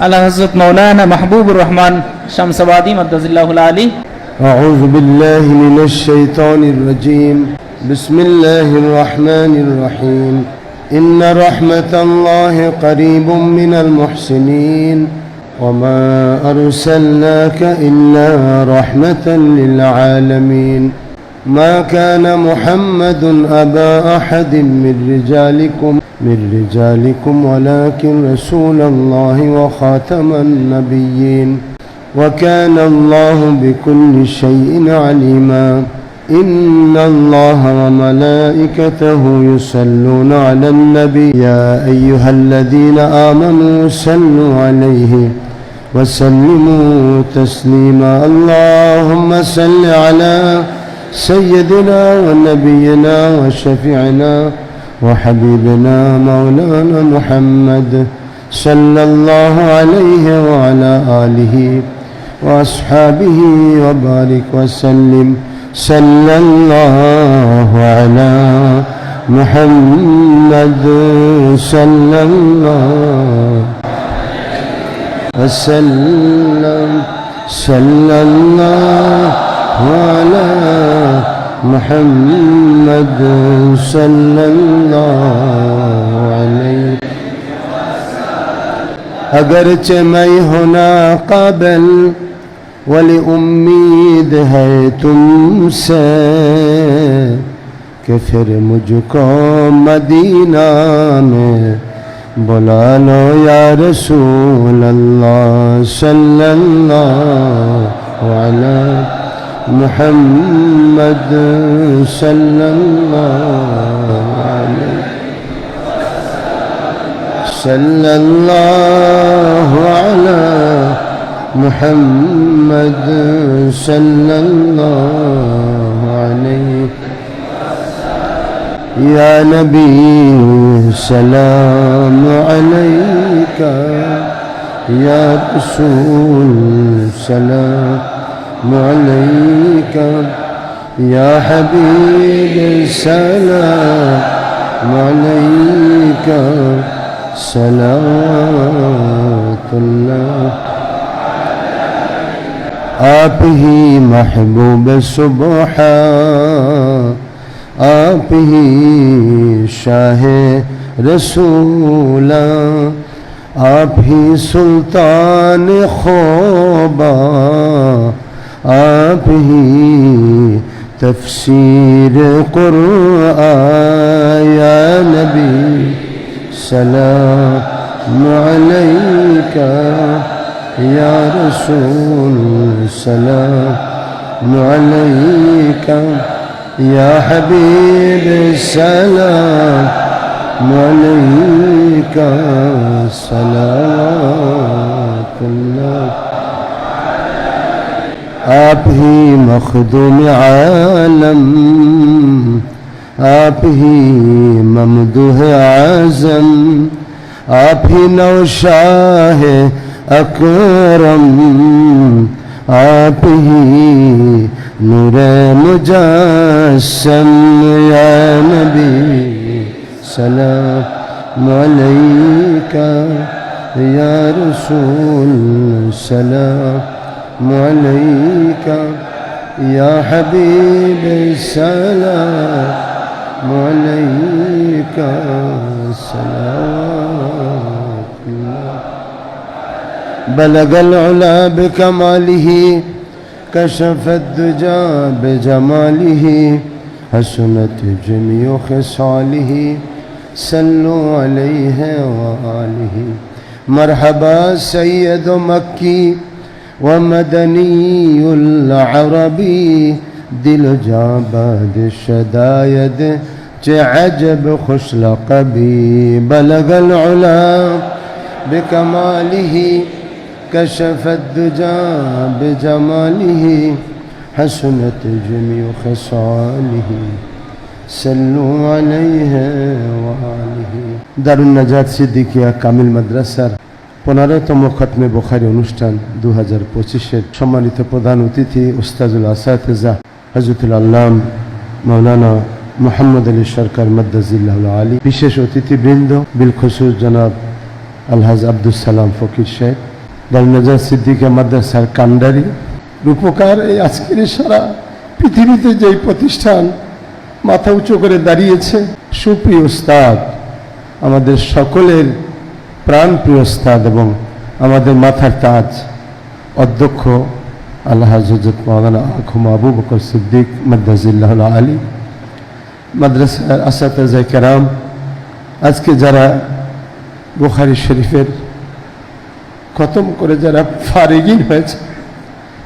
على حضرت مولانا محبوب الرحمن شمس آبادی مدد اللہ علی أعوذ باللہ من الشیطان الرجیم بسم اللہ الرحمن الرحیم إن رحمت اللہ قریب من المحسنین وما أرسلناك إلا رحمة للعالمين. ما كان محمد أبا أحد من رجالكم من رجالكم ولكن رسول الله وخاتم النبيين. وكان الله بكل شيء عليما. إن الله وملائكته يصلون على النبي. يا أيها الذين آمنوا صلوا عليه وسلموا تسليما. اللهم صل على سيدنا ونبينا وشفيعنا وحبيبنا مولانا محمد صلى الله عليه وعلى آله وأصحابه وبارك وسلم. صلى الله على محمد صلى الله وسلم. صلى الله على محمد صلى الله عليه اگرچہ میں ہونا قابل ولی امید ہے تم سے کہ پھر مجھ کو مدینہ میں بلا لو یا رسول اللہ صلی اللہ علیہ محمد صلى الله عليه صلى الله على محمد صلى الله عليه يا نبي سلام عليك يا رسول سلام عليك يا حبيب السلام عليك صلاة الله آپ ہی محبوب صبح آپ ہی شاہ رسول آپ ہی سلطان خوبہ به تفسير قرآن يا نبي سلام عليك. يا رسول سلام عليك. يا حبيب سلام عليك. صلاة الله آپ ہی مخدوم عالم آپ ہی ممدوح اعظم آپ ہی نوشاہ اکرم آپ ہی نور مجسم یا نبی سلام علیکہ یا رسول سلام عليك يا حبيب السلام عليك السلام. بلغ العلا بكماله كشف الدجى بجماله حسنت جميع خصاله صلوا عليه وآله. مرحبا سيد مكي ومدني العربي دل جابد الشدايد چه عجب خوش لقبي بلغ العلا. بكماله كشف الدجى بجماله حسنت جميع خصاله. سلوا عليه وآله دار النجاة صديقية كامل مدرسة. পনেরোতম খতমে বোখারি অনুষ্ঠান দু হাজার পঁচিশের সম্মানিত প্রধান অতিথি উস্তাজুল আসাতেজা হজরতুল আল্লাম মৌলানা মোহাম্মদ আলী সরকার মদ্দাজিল্লাহ আলী, বিশেষ অতিথিবৃন্দ বিলখসুর জনাব আলহাজ আব্দুল সালাম ফকির শেখ দারুনাজা সিদ্দিকা মাদ্রাসার কান্ডারি। রূপকার এই আজকের সারা পৃথিবীতে যেই প্রতিষ্ঠান মাথা উঁচু করে দাঁড়িয়েছে, সুপ্রিয় ওস্তাদ আমাদের সকলের প্রাণপ্রিয় ওস্তাদ এবং আমাদের মাথার তাজ অধ্যক্ষ আল্লাহ হজরত মৌলানা আখুম আবু বকর সিদ্দিক মদাজিল্লাহ আলী, মাদ্রাসার আসাতাজাই কেরাম। আজকে যারা বুখারি শরীফের খতম করে যারা ফারিগিন হয়েছে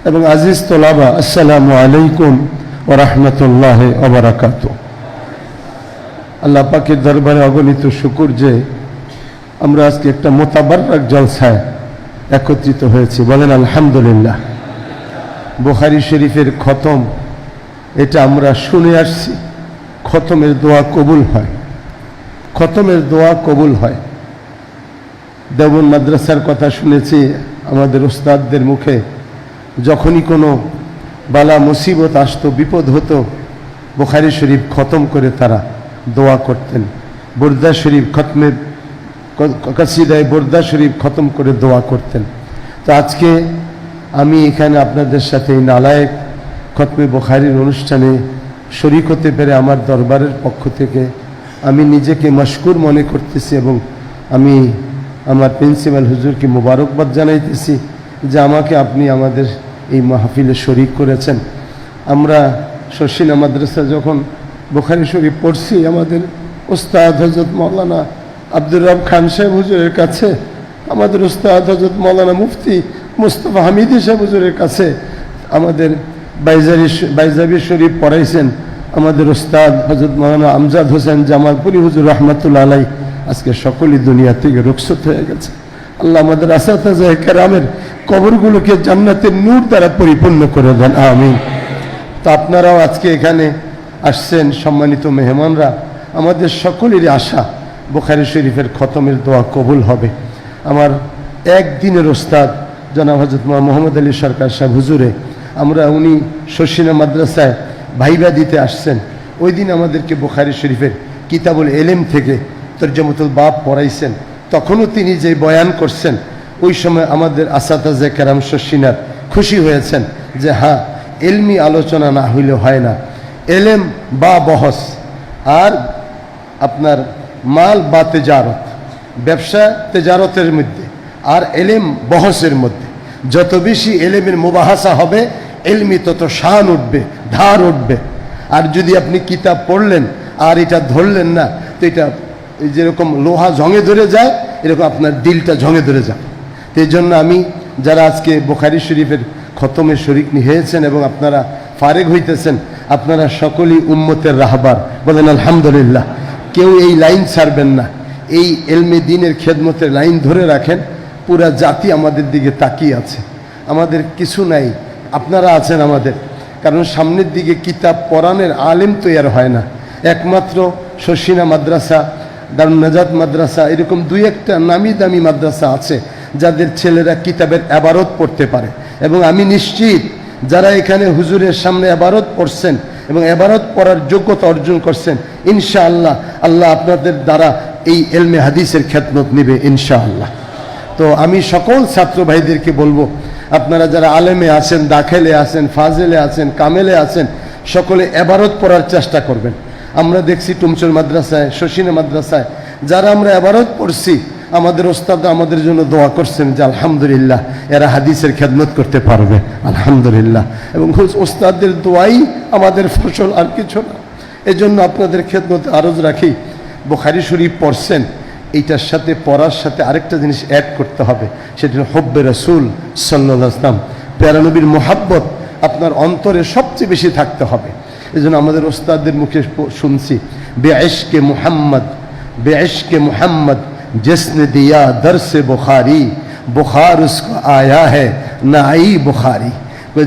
এবং আজিজ তোলাবা, আসসালামু আলাইকুম ও রহমতুল্লাহ ওবরাকাত আল্লাহ পাকের দরবারে অগণিত শুকুর যে আমরা আজকে একটা মোতাবারক জলসায় একত্রিত হয়েছি। বলেন, আলহামদুলিল্লাহ। বুখারি শরীফের খতম, এটা আমরা শুনে আসছি। খতমের দোয়া কবুল হয়। খতমের দোয়া কবুল হয়। দেবন মাদ্রাসার কথা শুনেছি, আমাদের ওস্তাদদের মুখে। যখনই কোনো বালা মুসিবত আসতো, বিপদ হতো, বোখারি শরীফ খতম করে তারা দোয়া করতেন। বর্দা শরীফ খতমের কাসিদায় বর্দা শরীফ খতম করে দোয়া করতেন। তো আজকে আমি এখানে আপনাদের সাথে এই নালায়েক খতমে বুখারির অনুষ্ঠানে শরিক হতে পেরে আমার দরবারের পক্ষ থেকে আমি নিজেকে মশকুর মনে করতেছি এবং আমি আমার প্রিন্সিপাল হুজুরকে মোবারকবাদ জানাইতেছি যে আমাকে আপনি আমাদের এই মাহফিলে শরিক করেছেন। আমরা শশিনা মাদ্রাসা যখন বোখারি শরীফ পড়ছি, আমাদের ওস্তাদ হজরত মৌলানা আব্দুর রব খান সাহেব হুজুরের কাছে, আমাদের ওস্তাদ হজরত মৌলানা মুফতি মুস্তফা হামিদি সাহেব হুজুরের কাছে আমাদের বাইজারি বাইজাবি শরীফ পড়াইছেন আমাদের ওস্তাদ হজরত মৌলানা আমজাদ হোসেন জামালপুরি হুজুর রহমতুল্লা আলাই আজকে সকলই দুনিয়া থেকে রুখসত হয়ে গেছে। আল্লাহ আমাদের আসাতাজা কেরামের কবরগুলোকে জান্নাতের নূর দ্বারা পরিপূর্ণ করে দেন। আমিন। তো আপনারাও আজকে এখানে আসছেন সম্মানিত মেহমানরা। আমাদের সকলেরই আশা বুখারি শরীফের খতমের দোয়া কবুল হবে। আমার একদিনের ওস্তাদ জনাব হজরত মোহাম্মদ আলী সরকার সাহেব হুজুরে, আমরা উনি শশিনা মাদ্রাসায় ভাইবা দিতে আসছেন। ওই দিন আমাদেরকে বুখারি শরীফের কিতাবুল এলেম থেকে তর্জমতুল বাপ পড়াইছেন। তখনও তিনি যে বয়ান করছেন, ওই সময় আমাদের আসাতাজে কেরাম শশিনার খুশি হয়েছেন যে হ্যাঁ এলমি আলোচনা না হইলে হয় না। এলেম বা বহস। আর আপনার মাল বা তেজারত, ব্যবসা তেজারতের মধ্যে আর এলেম বহসের মধ্যে। যত বেশি এলেমের মুবাহাসা হবে, এলমি তত শান উঠবে, ধার উঠবে। আর যদি আপনি কিতাব পড়লেন, আর এটা ধরলেন না, তো এটা যেরকম লোহা ঝঙে ধরে যায়, এরকম আপনার দিলটা ঝঙে ধরে যায়। তো এই জন্য আমি যারা আজকে বোখারি শরীফের খতমে শরিক হয়েছেন এবং আপনারা ফারেক হইতেছেন, আপনারা সকলেই উম্মতের রাহবার। বলেন, আলহামদুলিল্লাহ। কেউ এই লাইন ছাড়বেন না। এই এলমে দিনের খেদমতের লাইন ধরে রাখেন, পুরা জাতি আমাদের দিকে তাকিয়ে আছে। আমাদের কিছু নাই, আপনারা আছেন আমাদের। কারণ সামনের দিকে কিতাব পড়ানের আলেম তৈয়ার হয় না। একমাত্র শশিনা মাদ্রাসা, দারুণ নাজাদ মাদ্রাসা, এরকম দুই একটা নামি দামি মাদ্রাসা আছে, যাদের ছেলেরা কিতাবের আবারত পড়তে পারে। এবং আমি নিশ্চিত, যারা এখানে হুজুরের সামনে আবারত পড়ছেন এবং এবারত পড়ার যোগ্যতা অর্জন করছেন, ইনশাআল্লাহ আল্লাহ আপনাদের দ্বারা এই এলমে হাদিসের খ্যাতমত নেবে, ইনশাআল্লাহ। তো আমি সকল ছাত্র ভাইদেরকে বলব, আপনারা যারা আলেমে আছেন, দাখেলে আছেন, ফাজেলে আছেন, কামেলে আছেন, সকলে এবারত পড়ার চেষ্টা করবেন। আমরা দেখছি টুমচুর মাদ্রাসায়, শশিনা মাদ্রাসায়, যারা আমরা এবারত পড়ছি আমাদের ওস্তাদ আমাদের জন্য দোয়া করছেন যে আলহামদুলিল্লাহ এরা হাদিসের খেদমত করতে পারবে। আলহামদুলিল্লাহ। এবং ওস্তাদের দোয়াই আমাদের ফসল আর কিছু না। এই জন্য আপনাদের খেদমতে আরজ রাখি, বোখারি শরীফ পড়ছেন, এইটার সাথে পড়ার সাথে আরেকটা জিনিস অ্যাড করতে হবে, সেটা হলো হব্বে রসুল সাল্লাহ আসলাম প্যারানবীর মোহাব্বত আপনার অন্তরে সবচেয়ে বেশি থাকতে হবে। এই জন্য আমাদের ওস্তাদের মুখে শুনছি বেআশকে মুহাম্মদ বেআশকে মুহাম্মদ जिसने दिया दरस बुखारी बुखार उसको आया है না আই বুখারি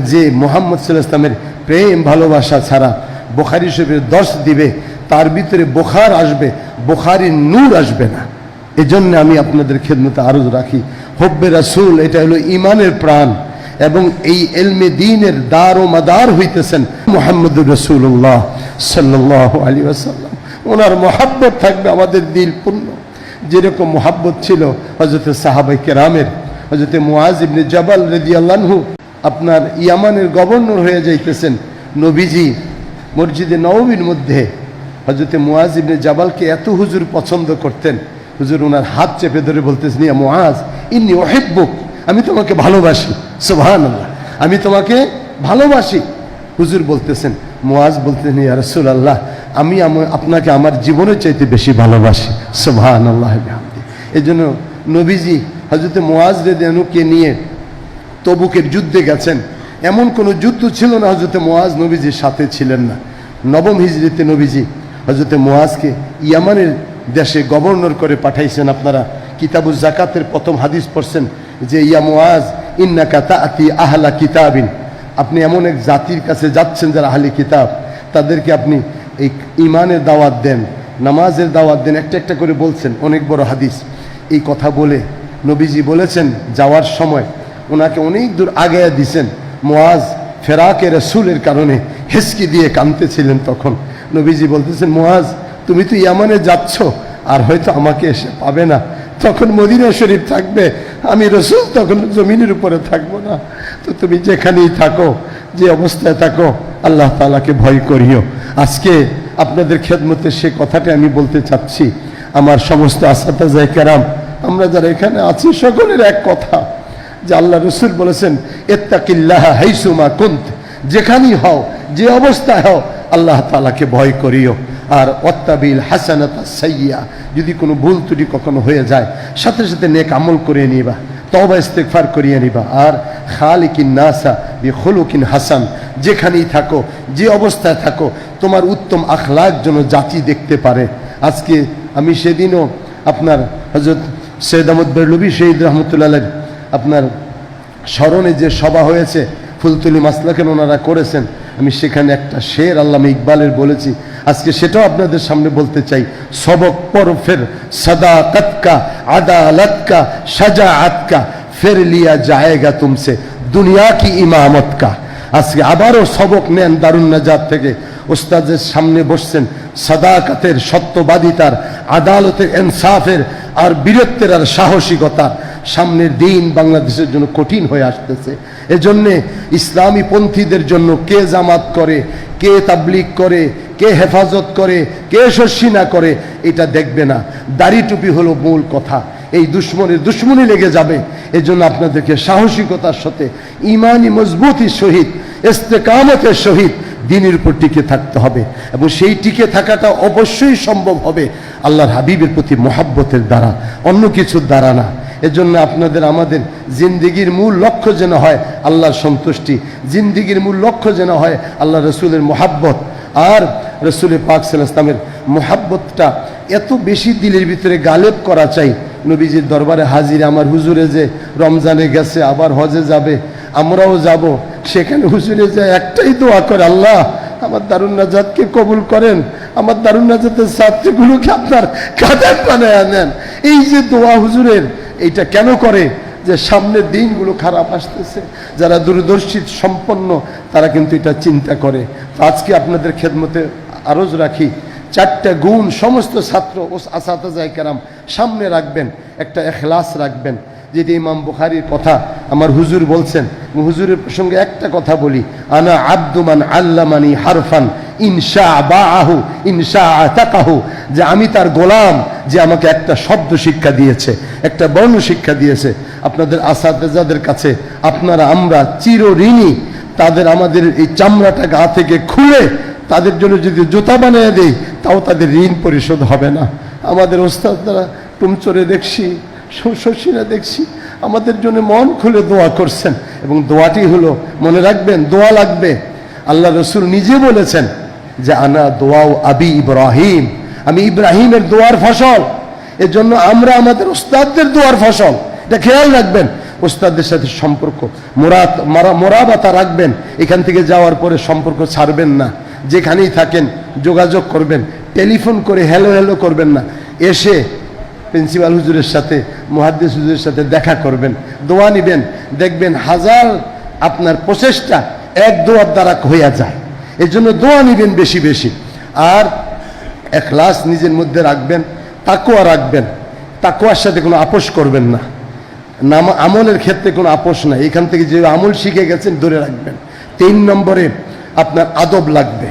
যে মোহাম্মদ সাল্লামের প্রেম ভালোবাসা ছাড়া বুখারি শরীফের দর্শ দিবে তার ভিতরে বোখার আসবে বোখারির নূর আসবে না এজন্য আমি আপনাদের খেদমতে আরজ রাখি হব্বে রাসুল এটা হলো ইমানের প্রাণ এবং এই এলমে দিনের দার ও মাদার হইতেছেন মোহাম্মদুর রসুল্লাহ সাল্লাহ আলী আসাল্লাম ওনার মহাব্বত থাকবে আমাদের দিল পূর্ণ যেরকম মোহাব্বত ছিল হজরত সাহাবাই কেরামের হজরতে মুআজ ইবনে জাবাল রেদিয়াল্লাহু আপনার ইয়ামানের গভর্নর হয়ে যাইতেছেন নবীজি মসজিদে নবমীর মধ্যে। হজরতে মুআজ ইবনে জাবালকে এত হুজুর পছন্দ করতেন, হুজুর ওনার হাত চেপে ধরে বলতেছেন, ইয়া মুআজ, ইন্নি ওহেব্বুক আমি তোমাকে ভালোবাসি, সুবহানাল্লাহ, আমি তোমাকে ভালোবাসি। হুজুর বলতেছেন, মোয়াজ বলতেছেন, ইয়া রাসূলুল্লাহ, আমি আপনাকে আমার জীবনের চাইতে বেশি ভালোবাসি। সুবহানাল্লাহ বিহামদি। এই জন্য নবীজি হজরতে মুআজ রেদিয়ানুকে নিয়ে তবুকের যুদ্ধে গেছেন। এমন কোনো যুদ্ধ ছিল না হজরতে মোয়াজ নবীজির সাথে ছিলেন না। নবম হিজরিতে নবীজি হজরতে মোয়াজকে ইয়ামানের দেশে গভর্নর করে পাঠাইছেন। আপনারা কিতাবুজ জাকাতের প্রথম হাদিস পড়ছেন যে, ইয়া মোয়াজ, ইন্নাকা তাআতি আহলা কিতাবিন। আপনি এমন এক জাতির কাছে যাচ্ছেন যারা আহলি কিতাব, তাদেরকে আপনি এই ইমানের দাওয়াত দেন, নামাজের দাওয়াত দেন, একটা একটা করে বলছেন, অনেক বড় হাদিস। এই কথা বলে নবীজি বলেছেন, যাওয়ার সময় ওনাকে অনেক দূর আগে দিছেন মোয়াজ ফেরাকে রসুলের কারণে হেসকি দিয়ে কাঁদতেছিলেন তখন। নবীজি বলতেছেন মোয়াজ তুমি তো ইয়ামানে যাচ্ছ, আর হয়তো আমাকে এসে পাবে না। তখন মদিনা শরীফ থাকবে, আমি রসুল তখন জমিনের উপরে থাকব না। তো তুমি যেখানেই থাকো, যে অবস্থায় থাকো, আল্লাহ তালাকে ভয় করিও। আজকে আপনাদের খেদমতে সে কথাটা আমি বলতে চাচ্ছি। আমার সমস্ত আসাতাজাই কেরাম আমরা যারা এখানে আছি, সকলের এক কথা, যে আল্লাহ রসুল বলেছেন, এত্তাকিল্লাহ হাইসুমা কুন্ত। যেখানেই হও, যে অবস্থায় হও, আল্লাহ তালাকে ভয় করিও। আর অত্তাবিল হাসানাতা সাইয়া যদি কোনো ভুল ত্রুটি কখনো হয়ে যায়, সাথে সাথে নেক আমল করে নিবা তবা ইস্তেকফার করিয়ে নিবা। আর খালিকিন নাসা বি খলুকিন হাসান। যেখানেই থাকো, যে অবস্থায় থাকো, তোমার উত্তম আখলাক যেন জাতি দেখতে পারে। আজকে আমি সেদিনও আপনার হজরত সৈয়দ আহমদ বেরলবি শহীদ রহমতুল্লাহ আপনার স্মরণে যে সভা হয়েছে, ফুলতুলি মাসলাকেন ওনারা করেছেন, আমি সেখানে একটা শের আল্লামা ইকবালের বলেছি। আজকে সেটাও আপনাদের সামনে বলতে চাই। সবক পর ফের সদা কতকা আদা কা সাজা আতকা ফের লিয়া যায়গা তুমসে, দুনিয়া কি ইমামত কা? আজকে আবারও সবক নেন দারুণ নাজাত থেকে। ওস্তাদের সামনে বসছেন সাদাকাতের সত্যবাদিতার, আদালতের ইনসাফের আর বীরত্বের আর সাহসিকতার। সামনের দিন বাংলাদেশের জন্য কঠিন হয়ে আসতেছে। এজন্যে ইসলামী পন্থীদের জন্য কে জামাত করে, কে তাবলিক করে, কে হেফাজত করে, কে শস্যিনা করে, এটা দেখবে না। দাড়ি টুপি হলো মূল কথা। এই দুশ্মনের দুশ্মনী লেগে যাবে। এজন্য আপনাদেরকে সাহসিকতার সাথে ইমানি মজবুতির সহিত, ইস্তেকামতের সহিত দিনের উপর টিকে থাকতে হবে। এবং সেই টিকে থাকাটা অবশ্যই সম্ভব হবে আল্লাহর হাবিবের প্রতি মহাব্বতের দ্বারা, অন্য কিছুর দ্বারা না। এজন্য আপনাদের আমাদের জিন্দিগির মূল লক্ষ্য যেন হয় আল্লাহর সন্তুষ্টি, জিন্দিগির মূল লক্ষ্য যেন হয় আল্লাহ রসুলের মহাব্বত। আর রসুলের পাক সাল ইসলামের মহাব্বতটা এত বেশি দিলের ভিতরে গালেব করা চাই নবীজির দরবারে হাজির, আমার হুজুরে যে রমজানে গেছে, আবার হজে যাবে, আমরাও যাব। সেখানে হুজুরে যায় একটাই দোয়া করে, আল্লাহ, আমার দারুণ নাজাদকে কবুল করেন, আমার দারুণ নাজাদের ছাত্রীগুলোকে আপনার কাদের বানায় নেন এই যে দোয়া হুজুরের, এইটা কেন করে? যে সামনের দিনগুলো খারাপ আসতেছে, যারা দূরদর্শী, সম্পন্ন, তারা কিন্তু এটা চিন্তা করে। আজকে আপনাদের খেদমতে আরজ রাখি। চারটা গুণ সমস্ত ছাত্র ও আসাতাজাই কেরাম সামনে রাখবেন, একটা এখলাস রাখবেন। যেটি ইমাম বুখারির কথা আমার হুজুর বলছেন হুজুরের প্রসঙ্গে একটা কথা বলি, আনা আব্দুমান আল্লামানি হারফান ইনশা বাহু ইনশা তাকাহু, যে আমি তার গোলাম, যে আমাকে একটা শব্দ শিক্ষা দিয়েছে, একটা বর্ণ শিক্ষা দিয়েছে। আপনাদের আসাদাদের কাছে আপনারা, আমরা চির ঋণী, তাদের আমাদের এই চামড়াটা গা থেকে খুলে, তাদের জন্য যদি জুতা বানিয়ে দেই তাও তাদের ঋণ পরিশোধ হবে না। আমাদের ওস্তাদ দ্বারা টুমচরে দেখছি শশীরা দেখছি, আমাদের জন্য মন খুলে দোয়া করছেন এবং দোয়াটি হলো, মনে রাখবেন, দোয়া লাগবে। আল্লাহ রসুল নিজে বলেছেন যে, আনা দোয়াও আবি ইব্রাহিম। আমি ইব্রাহিমের দোয়ার ফসল। এর জন্য আমরা আমাদের ওস্তাদদের দোয়ার ফসল। এটা খেয়াল রাখবেন, ওস্তাদদের সাথে সম্পর্ক। মোরাত মারা মোরাবাতা রাখবেন। এখান থেকে যাওয়ার পরে সম্পর্ক ছাড়বেন না। যেখানেই থাকেন, যোগাযোগ করবেন, টেলিফোন করে হ্যালো হ্যালো করবেন না। এসে প্রিন্সিপাল হুজুরের সাথে মহাদ্দেশ হুজুরের সাথে দেখা করবেন, দোয়া নিবেন, দেখবেন হাজার আপনার প্রচেষ্টা এক দোয়ার দ্বারা হইয়া যায়। এই জন্য দোয়া নিবেন বেশি বেশি। আর এখলাস নিজের মধ্যে রাখবেন তাকুয়া রাখবেন। তাকুয়ার সাথে কোনো আপোষ করবেন না। নাম আমলের ক্ষেত্রে কোনো আপোষ নাই। এখান থেকে যে আমল শিখে গেছেন, ধরে রাখবেন। তিন নম্বরে আপনার আদব লাগবে।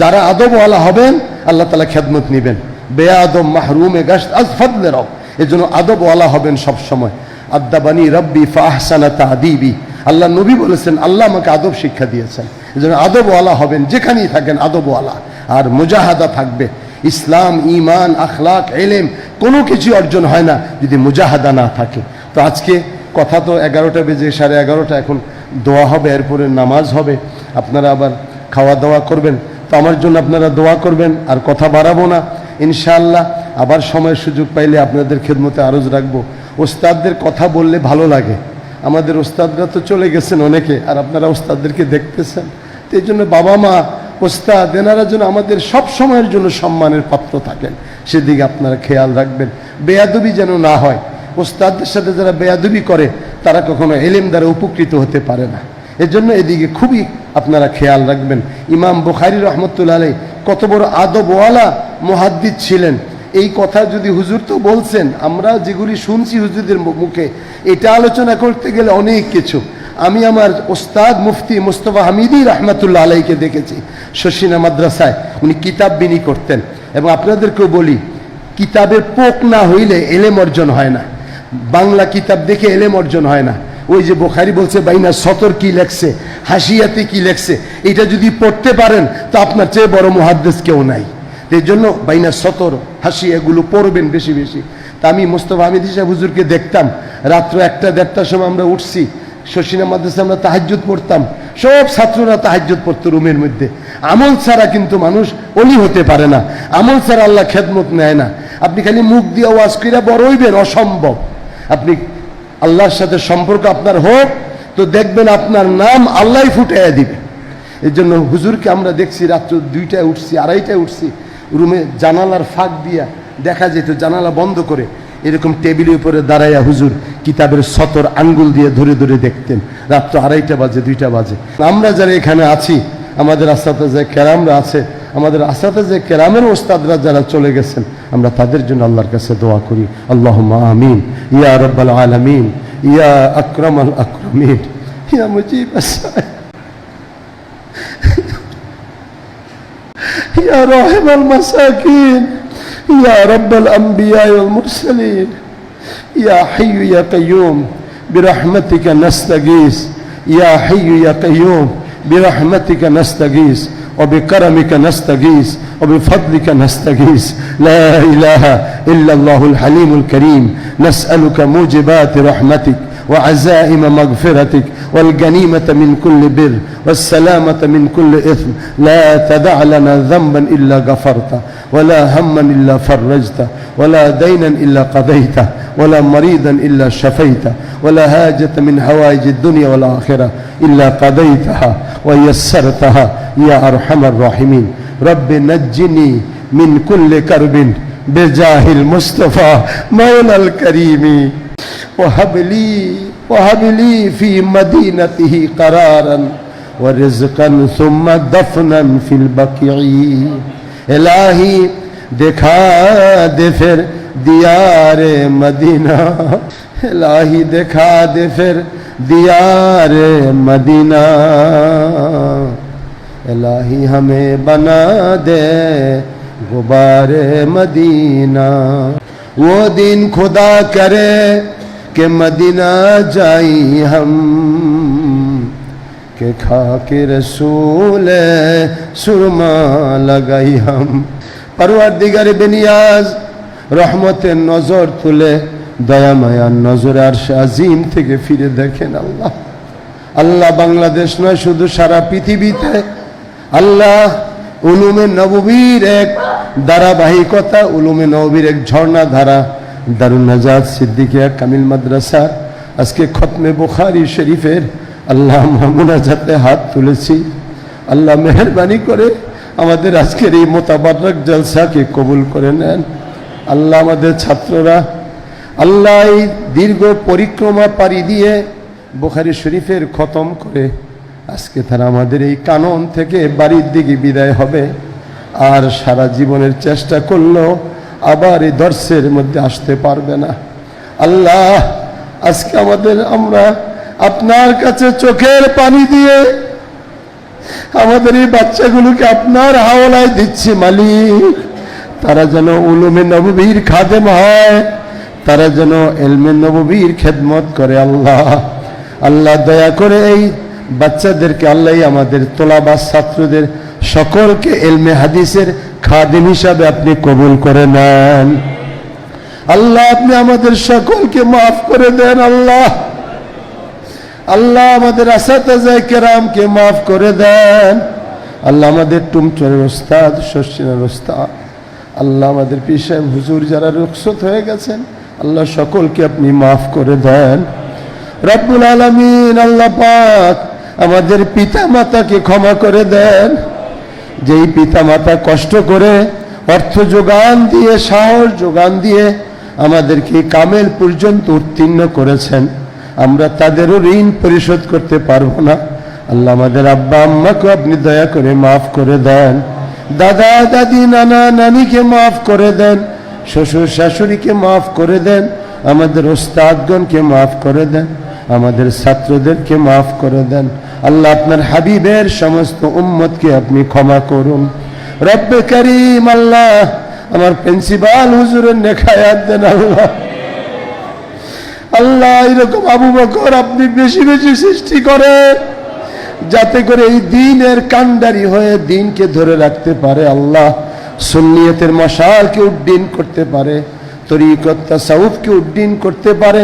যারা আদবওয়ালা হবেন, আল্লাহ তালা খেদমত নেবেন। বে আদব মাহরুমে গাছ আজ ফদলে রব। এই জন্য আদবওয়ালা হবেন সব সময় আদাবানি রব্বি ফাহসানা তাদিবি। আল্লাহ নবী বলেছেন, আল্লাহ আমাকে আদব শিক্ষা দিয়েছেন। এই জন্য আদবওয়ালা হবেন, যেখানেই থাকেন আদবওয়ালা। আর মুজাহাদা থাকবে। ইসলাম ইমান আখলাক এলেম কোনো কিছু অর্জন হয় না যদি মুজাহাদা না থাকে। তো আজকে কথা তো এগারোটা বেজে সাড়ে এগারোটা, এখন দোয়া হবে, এরপরে নামাজ হবে, আপনারা আবার খাওয়া দাওয়া করবেন। তো আমার জন্য আপনারা দোয়া করবেন, আর কথা বাড়াবো না। ইনশাআল্লাহ, আবার সময় সুযোগ পাইলে আপনাদের খেদমতে আরজ রাখব। ওস্তাদদের কথা বললে ভালো লাগে। আমাদের ওস্তাদরা তো চলে গেছেন অনেকে, আর আপনারা ওস্তাদদেরকে দেখতেছেন। তো এই জন্য বাবা মা, ওস্তাদ, এনারা যেন আমাদের সব সময়ের জন্য সম্মানের পাত্র থাকেন। সেদিকে আপনারা খেয়াল রাখবেন। বেয়াদবি যেন না হয়। ওস্তাদদের সাথে যারা বেয়াদবি করে তারা কখনো এলেম দ্বারা উপকৃত হতে পারে না। এজন্য এদিকে খুবই আপনারা খেয়াল রাখবেন। ইমাম বুখারি রহমতুল্লাহ আলাই কত বড় আদবওয়ালা মহাদ্দিদ ছিলেন। এই কথা যদি হুজুর তো বলছেন, আমরা যেগুলি শুনছি হুজুরদের মুখে, এটা আলোচনা করতে গেলে অনেক কিছু। আমি আমার ওস্তাদ মুফতি মুস্তফা হামিদি রহমতুল্লাহ আলাইকে দেখেছি শশিনা মাদ্রাসায়। উনি কিতাব বিনি করতেন। এবং আপনাদেরকেও বলি, কিতাবের পোক না হইলে এলেম অর্জন হয় না। বাংলা কিতাব দেখে এলেম অর্জন হয় না। ওই যে বোখারি বলছে, বাইনা সতর কি লেখছে, হাসিয়াতে কি লেখছে, এটা যদি পড়তে পারেন, তো আপনার চেয়ে বড় মহাদ্দেশ কেউ নাই। এই জন্য বাইনা সতর, হাসি এগুলো পড়বেন বেশি বেশি। তা আমি মোস্তফা হামিদ সাহেব হুজুরকে দেখতাম, রাত্র একটা দেড়টার সময় আমরা উঠছি, শশিনা মাদ্রাসা আমরা তাহাজ্জুদ পড়তাম, সব ছাত্ররা তাহাজ্জুদ পড়তো রুমের মধ্যে। আমল ছাড়া কিন্তু মানুষ অলি হতে পারে না। আমল ছাড়া আল্লাহ খেদমত নেয় না। আপনি খালি মুখ দিয়ে ওয়াজ কইরা বড় অসম্ভব। আপনি আল্লাহর সাথে সম্পর্ক আপনার হোক, তো দেখবেন আপনার নাম আল্লাহ ফুটাইয়া দিবে। এই জন্য হুজুরকে আমরা দেখছি রাত্র দুইটায় উঠছি, আড়াইটায় উঠছি, রুমে জানালার ফাঁক দিয়া দেখা যেত, জানালা বন্ধ করে এরকম টেবিলের উপরে দাঁড়াইয়া হুজুর কিতাবের সতর আঙ্গুল দিয়ে ধরে ধরে দেখতেন। রাত্র আড়াইটা বাজে, দুইটা বাজে। আমরা যারা এখানে আছি, আমাদের আস্তাতে যে কেরামরা আছে আমাদের আসাতে যে কেরামের ওস্তাদরা যারা চলে গেছেন আমরা তাদের জন্য আল্লাহর কাছে দোয়া করি আল্লাহ আমিন ইয়া রব্বাল আলমিন ইয়া আকরম আল আকরমিন ইয়া মুজিব আস-সাইল। يا راحم المساكين يا رب الأنبياء والمرسلين يا حي يا قيوم برحمتك نستغيث يا حي يا قيوم برحمتك نستغيث وبكرمك نستغيث وبفضلك نستغيث. لا إله إلا الله الحليم الكريم. نسألك موجبات رحمتك. وعزائم مغفرتك والغنيمة من كل بر والسلامة من كل إثم. لا تدع لنا ذنبا إلا غفرته ولا هما إلا فرجته ولا دينا إلا قضيته ولا مريضا إلا شفيته ولا هاجة من حوائج الدنيا والآخرة إلا قضيتها ويسرتها. يا أرحم الراحمين. رب نجني من كل كرب بجاه المصطفى مولى الكريم. وهب لي وهب لي في مدينته قرارا ورزقا ثم دفنا في البقيع الهی دکھا دے پھر دیار مدینہ الہی دکھا دے پھر دیار مدینہ الہی ہمیں بنا دے गुबार मदीना। वो दिन खुदा करे कि मदीना जाई हम, के खा के रसूल सुरमा लगाई हम। परवर दिगर बिनियाज রহমতের নজর তুলে দয়া মায়ার নজর আর আজিম থেকে ফিরে দেখেন আল্লাহ। আল্লাহ বাংলাদেশ নয়, শুধু সারা পৃথিবীতে। আল্লাহ উলুমে নববীর এক ধারাবাহিকতা, উলুমে নববীর এক ঝর্ণা ধারা দারুণ নাজাদ সিদ্দিকিয়া কামিল মাদ্রাসার আজকে খতমে বুখারি শরীফের আল্লাহ মোনাজাতে হাত তুলেছি। আল্লাহ মেহরবানি করে আমাদের আজকের এই মোতাবারক জলসাকে কবুল করে নেন। আল্লাহ আমাদের ছাত্ররা, আল্লাহ এই দীর্ঘ পরিক্রমা পাড়ি দিয়ে বুখারি শরীফের খতম করে আজকে তারা আমাদের এই কানন থেকে বাড়ির দিকে বিদায় হবে। আর সারা জীবনের চেষ্টা করলেও আবার এই দর্শের মধ্যে আসতে পারবে না। আল্লাহ, আজকে আমাদের আমরা আপনার কাছে চোখের পানি দিয়ে আমাদের এই বাচ্চাগুলোকে আপনার হাওলায় দিচ্ছি মালিক। তারা যেন উলুমে নববীর খাদেম হয়, তারা যেন এলমে নববীর খেদমত করে আল্লাহ। আল্লাহ দয়া করে এই বাচ্চাদেরকে আল্লাহ আমাদের তোলাবাস ছাত্রদের সকলকে এলমে হাদিসের খাদেম হিসাবে আপনি কবুল করে নেন। আল্লাহ, আপনি আমাদের সকলকে মাফ করে দেন আল্লাহ। আল্লাহ আমাদের কেরামকে মাফ করে দেন। আল্লাহ আমাদের টুমচরের ওস্তাদ শশিনের ওস্তাদ। আল্লাহ আমাদের পীর হুজুর যারা রুখসত হয়ে গেছেন, আল্লাহ সকলকে আপনি মাফ করে দেন। রব্বুল আলমিন, আল্লাহ পাক আমাদের পিতা মাতাকে ক্ষমা করে দেন। যেই পিতা মাতা কষ্ট করে অর্থ যোগান দিয়ে, সাহস যোগান দিয়ে আমাদেরকে কামেল পর্যন্ত উত্তীর্ণ করেছেন, আমরা তাদেরও ঋণ পরিশোধ করতে পারব না। আল্লাহ আমাদের আব্বা আম্মাকে আপনি দয়া করে মাফ করে দেন। দাদা, দাদি, নানা, নানিকে মাফ করে দেন। শ্বশুর, শাশুড়িকে মাফ করে দেন। আমাদের ওস্তাদগণকে মাফ করে দেন। আমাদের ছাত্রদেরকে মাফ করে দেন। আল্লাহ আপনার হাবিবের সমস্ত উম্মতকে আপনি ক্ষমা করুন। রব্বে করিম, আল্লাহ আমার প্রিন্সিপাল হুজুরের নেখায়াত দেন আল্লাহ। আল্লাহ, এরকম আবু বকর আপনি বেশি বেশি সৃষ্টি করে, যাতে করে এই দিনের কান্ডারি হয়ে দিনকে ধরে রাখতে পারে আল্লাহ। সুন্নিয়তের মশালকে উড্ডীন করতে পারে তরিকত্তা সাউফকে উড্ডীন করতে পারে,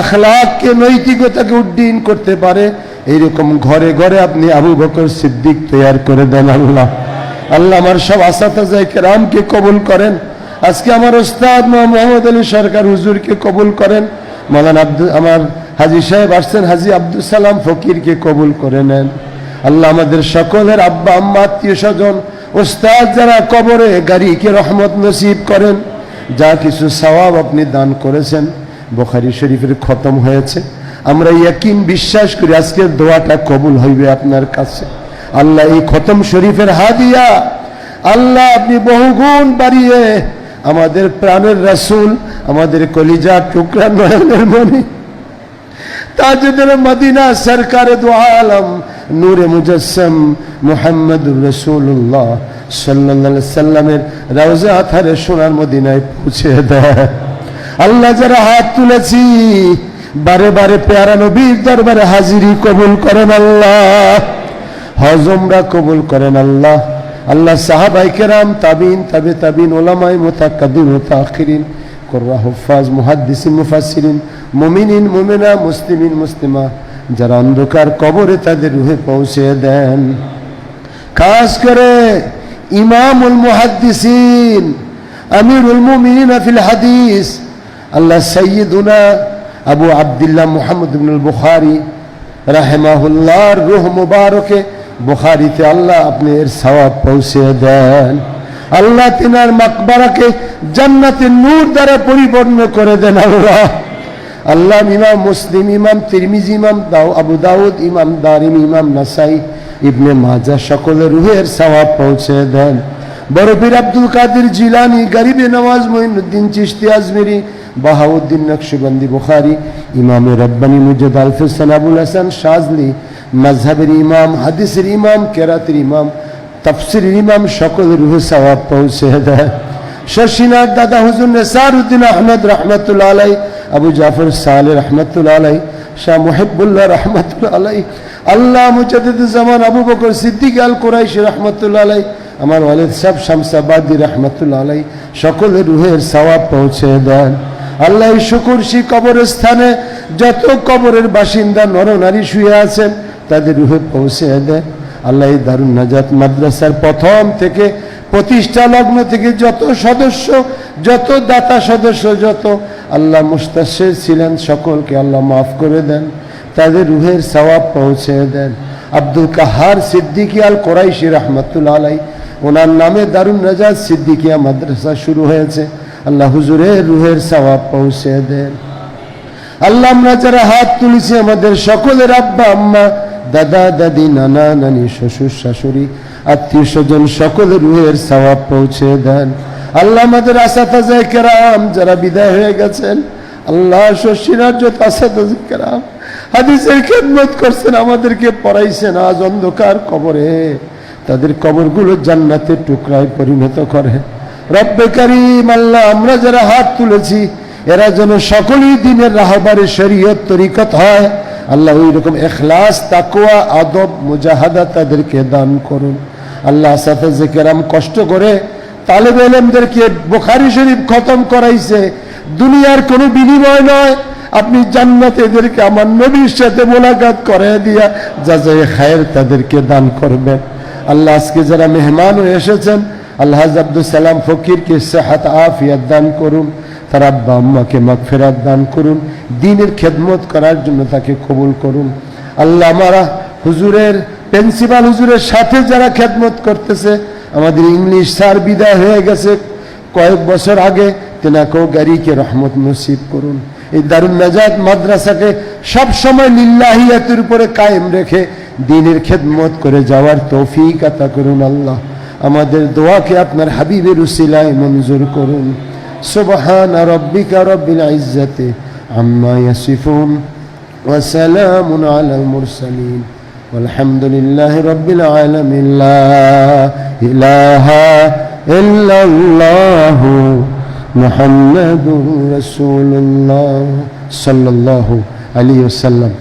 আখলাককে, নৈতিকতাকে উড্ডীন করতে পারে এইরকম ঘরে ঘরে আপনি আবু বকর সিদ্দিক তৈয়ার করে দেন আল্লাহ। আল্লাহ আমার সব আসাতাজাই কেরামকে কবুল করেন। আজকে আমার ওস্তাদ মোহাম্মদ আলী সরকার হুজুরকে কবুল করেন। মৌলানা আব্দুল আমার হাজি সাহেব আসছেন, হাজি আব্দুল সালাম ফকিরকে কবুল করে নেন। আল্লাহ আমাদের সকলের আব্বা, আম্মা, আত্মীয় স্বজন, ওস্তাদ যারা কবরে, গাড়িকে রহমত নসিব করেন। যা কিছু সওয়াব আপনি দান করেছেন, বোখারি শরীফের খতম হয়েছে। আমরা ইয়াকিন বিশ্বাস করি, আজকের দোয়াটা কবুল হইবে আপনার কাছে। আল্লাহ এই খতম শরীফের হাদিয়া, আল্লাহ আপনি বহুগুণ বাড়িয়ে আমাদের প্রাণের রাসূল, আমাদের কলিজা টুকরা নয়নের মনি তাজদের মদিনা সরকার দু আলম, নূরে মুজসম মুহাম্মদুর রসুল্লাহ সাল্লাল্লাহু সাল্লামের রওজা আথারে সোনার মদিনায় পৌঁছে দেয়। আল্লাহ যারা হাত তুলেছি বারে বারে পেয়ারা নবীর দরবারে হাজিরি কবুল করেন আল্লাহ। হজমরা কবুল করেন আল্লাহ। আল্লাহ সাহাবাই কেরাম, তাবিন, তাবে তাবিন ওলামাই মোতাকাবিন মোতাখিরিন কোর্রা হুফাজ, মুহাদ্দিসিন মুফাসিরিন মুমিনিন, মুমিনা, মুসলিমিন, মুসলিমা, যারা অন্ধকার কবরে তাদের রুহে পৌঁছে দেন। খাস করে ইমামুল মুহাদ্দিসিন, আমিরুল মুমিনিন ফিল হাদিস। আল্লাহ সৈয়দুনা আবু আবদুল্লাহ মুহাম্মদ ইবনুল বুখারী রাহেমাহুল্লাহর রুহ মুবারকে বুখারিতে আল্লাহ আপনি এর সওয়াব পৌঁছে দেন। আল্লাহ তিনার মাকবারাকে জান্নাতের নূর দ্বারা পরিপূর্ণ করে দেন আল্লাহ। আল্লাহ ইমাম মুসলিম, ইমাম তিরমিজি, ইমাম দাও, আবু দাউদ, ইমাম দারিম, ইমাম নাসাই, ইবনে মাজা সকলে রুহের সওয়াব পৌঁছে দেন। বড় পীর আব্দুল কাদের জিলানি, গরিবে নওয়াজ মঈনুদ্দিন চিশতি আজমেরি বাহাউদ্দিন নকশবন্দি বুখারি, ইমামে রব্বানি মুজদ আলফেসান আবুল হাসান শাজলি মাঝহাবের ইমাম, হাদিসের ইমাম, কেরাতের ইমাম তাফসির ইমাম সকল রুহ সওয়াব পৌঁছে দেয়। শশীনাথ দাদা হুজুর নেসারউদ্দিন আহমদ রহমতুল্লা আলাই আবু জাফর সালে রহমতুল্লাহ আলাই শাহ মুহিবুল্লাহ রহমতুল্লাহ আলাই আল্লাহ মুজাদ্দিদ জামান আবু বকর সিদ্দিক আল কুরাইশি রহমতুল্লাহ আলাই আমার ওয়ালিদ সাহেব শামসাবাদী রহমতুল্লাহ আলাই সকলের রুহের সওয়াব পৌঁছে দেন। আল্লাহ শুকুরশি কবরস্থানে যত কবরের বাসিন্দা নরনারী শুয়ে আছেন, তাদের রুহে পৌঁছে দেন। আল্লাহ দারুণ নাজাত মাদ্রাসার প্রথম থেকে প্রতিষ্ঠা লগ্ন থেকে যত সদস্য, যত দাতা সদস্য, যত আল্লাহ মুস্তাশের ছিলেন, সকলকে আল্লাহ মাফ করে দেন, তাদের রুহের সওয়াব পৌঁছে দেন। আব্দুল কাহার সিদ্দিকি আল কোরাইশি রহমতুল্লা আলাই ওনার নামে দারুণ নাজাদ সিদ্দিকিয়া মাদ্রাসা শুরু হয়েছে। আল্লাহ হুজুরের রুহের সওয়াব পৌঁছে দেন। আল্লাহ আমরা যারা হাত তুলেছি আমাদের সকলের আব্বা, আম্মা, দাদা, দাদি, নানা, নানি, শ্বশুর, শাশুড়ি, আত্মীয় স্বজন সকলের রুহের সওয়াব পৌঁছে দেন। আল্লাহ আমাদের আসাফাজায় কেরাম যারা বিদায় হয়ে গেছেন, আল্লাহ শশীরাজ তাসাদাম হাদিসের খেদমত করছেন, আমাদেরকে পড়াইছেন আজ অন্ধকার কবরে। তাদের কবরগুলো জান্নাতের টুকরায় পরিণত করে। আমরা যারা হাত তুলেছি, এরা যেন সকলেই দিনের রাহবারে শরীয়ত, তরিকত হয়। আল্লাহ ওই রকম এখলাস তাকুয়া আদব, মুজাহাদা তাদেরকে দান করুন। আল্লাহ সাফেজে কেরাম কষ্ট করে তালেব এলেমদেরকে বোখারি শরীফ খতম করাইছে, দুনিয়ার কোনো বিনিময় নয়। আপনি জান্নাত এদেরকে, আমার নবীর সাথে মোলাকাত করে দিয়া যা যা খায়ের তাদেরকে দান করবেন। আল্লাহ আজকে যারা মেহমান এসেছেন আল্লাহ আব্দুল সালাম ফকিরকে সেহাত, আফিয়াত দান করুন। তার আব্বা আম্মাকে মাগফেরাত দান করুন। দিনের খেদমত করার জন্য তাকে কবুল করুন। আল্লাহ আমারা হুজুরের, প্রিন্সিপাল হুজুরের সাথে যারা খেদমত করতেছে, আমাদের ইংলিশ স্যার বিদায় হয়ে গেছে। কয়েক বছর আগে তেনাকেও গাড়িকে রহমত নসিব করুন। এই দারুণ নাজাদ মাদ্রাসাকে সবসময় লিল্লাহিয়াতের উপরে কায়েম রেখে দিনের খেদমত করে যাওয়ার তৌফিক আতা করুন আল্লাহ। আমাদের দোয়াকে আপনার হাবিবের উসিলায় মঞ্জুর করুন। সুবহান রব্বিকা রব্বিল ইজ্জাতে আম্মা ইয়াসিফুন ওয়া সালামুন আলাল মুরসালিন। আলহামদুলিল্লাহি রব্বিল আলামিন। লা ইলাহা ইল্লাল্লাহু মুহাম্মাদুর রাসূলুল্লাহ সাল্লাল্লাহু আলাইহি ওয়াসাল্লাম।